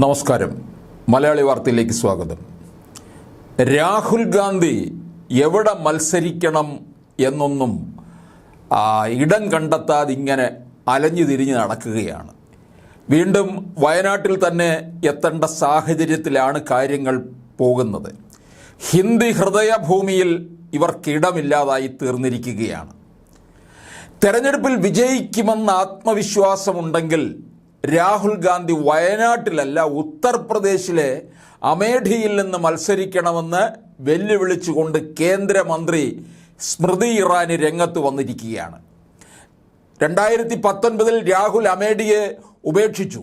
നമസ്കാരം. മലയാളി വാർത്തയിലേക്ക് സ്വാഗതം. രാഹുൽ ഗാന്ധി എവിടെ മത്സരിക്കണം എന്നൊന്നും ഇടം കണ്ടെത്താതെ ഇങ്ങനെ അലഞ്ഞു തിരിഞ്ഞ് നടക്കുകയാണ്. വീണ്ടും വയനാട്ടിൽ തന്നെ എത്തേണ്ട സാഹചര്യത്തിലാണ് കാര്യങ്ങൾ പോകുന്നത്. ഹിന്ദി ഹൃദയഭൂമിയിൽ ഇവർക്കിടമില്ലാതായി തീർന്നിരിക്കുകയാണ്. തെരഞ്ഞെടുപ്പിൽ വിജയിക്കുമെന്ന ആത്മവിശ്വാസമുണ്ടെങ്കിൽ രാഹുൽ ഗാന്ധി വയനാട്ടിലല്ല ഉത്തർപ്രദേശിലെ അമേഠിയിൽ നിന്ന് മത്സരിക്കണമെന്ന് വെല്ലുവിളിച്ചുകൊണ്ട് കേന്ദ്രമന്ത്രി സ്മൃതി ഇറാനി രംഗത്ത് വന്നിരിക്കുകയാണ്. രണ്ടായിരത്തി പത്തൊൻപതിൽ രാഹുൽ അമേഠിയെ ഉപേക്ഷിച്ചു.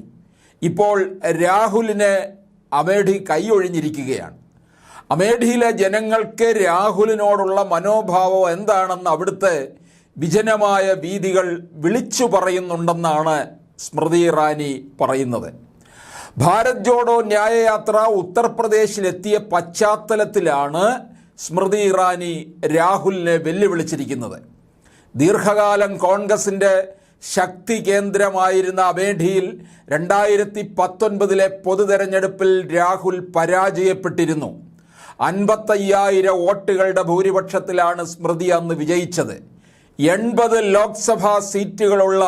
ഇപ്പോൾ രാഹുലിനെ അമേഠി കൈയൊഴിഞ്ഞിരിക്കുകയാണ്. അമേഠിയിലെ ജനങ്ങൾക്ക് രാഹുലിനോടുള്ള മനോഭാവം എന്താണെന്ന് അവിടുത്തെ വിജനമായ വീതികൾ വിളിച്ചു പറയുന്നുണ്ടെന്നാണ് സ്മൃതി ഇറാനി പറയുന്നത്. ഭാരത് ജോഡോ ന്യായയാത്ര ഉത്തർപ്രദേശിലെത്തിയ പശ്ചാത്തലത്തിലാണ് സ്മൃതി ഇറാനി രാഹുലിനെ വെല്ലുവിളിച്ചിരിക്കുന്നത്. ദീർഘകാലം കോൺഗ്രസിന്റെ ശക്തി കേന്ദ്രമായിരുന്ന അമേഠിയിൽ രണ്ടായിരത്തി പത്തൊൻപതിലെ പൊതുതെരഞ്ഞെടുപ്പിൽ രാഹുൽ പരാജയപ്പെട്ടിരുന്നു. അൻപത്തയ്യായിരം വോട്ടുകളുടെ ഭൂരിപക്ഷത്തിലാണ് സ്മൃതി അന്ന് വിജയിച്ചത്. എൺപത് ലോക്സഭാ സീറ്റുകളുള്ള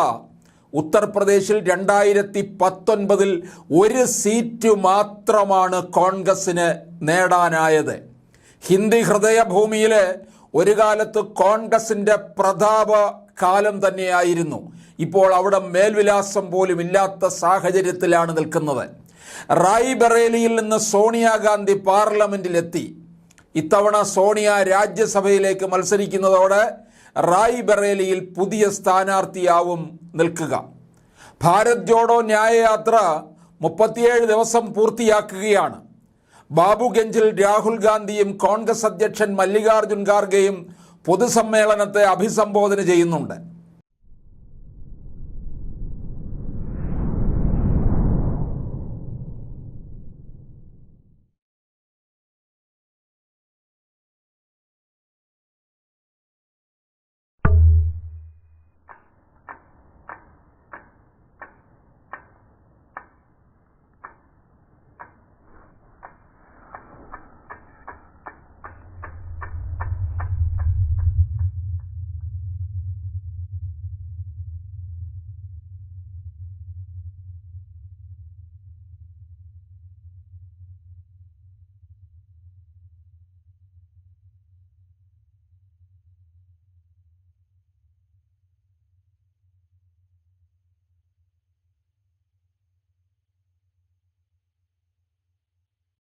ഉത്തർപ്രദേശിൽ രണ്ടായിരത്തി പത്തൊൻപതിൽ ഒരു സീറ്റ് മാത്രമാണ് കോൺഗ്രസിന് നേടാനായത്. ഹിന്ദി ഹൃദയഭൂമിയിലെ ഒരു കാലത്ത് കോൺഗ്രസിന്റെ പ്രതാപ കാലം തന്നെയായിരുന്നു. ഇപ്പോൾ അവിടെ മേൽവിലാസം പോലും ഇല്ലാത്ത സാഹചര്യത്തിലാണ് നിൽക്കുന്നത്. റായ്ബറേലിയിൽ നിന്ന് സോണിയാഗാന്ധി പാർലമെന്റിലെത്തി. ഇത്തവണ സോണിയ രാജ്യസഭയിലേക്ക് മത്സരിക്കുന്നതോടെ റായ്ബറേലിയിൽ പുതിയ സ്ഥാനാർത്ഥിയാവും നിൽക്കുക. ഭാരത് ജോഡോ ന്യായയാത്ര മുപ്പത്തിയേഴ് ദിവസം പൂർത്തിയാക്കുകയാണ്. ബാബുഗഞ്ചിൽ രാഹുൽ ഗാന്ധിയും കോൺഗ്രസ് അധ്യക്ഷൻ മല്ലികാർജുൻ ഖാർഗെയും പൊതുസമ്മേളനത്തെ അഭിസംബോധന ചെയ്യുന്നുണ്ട്.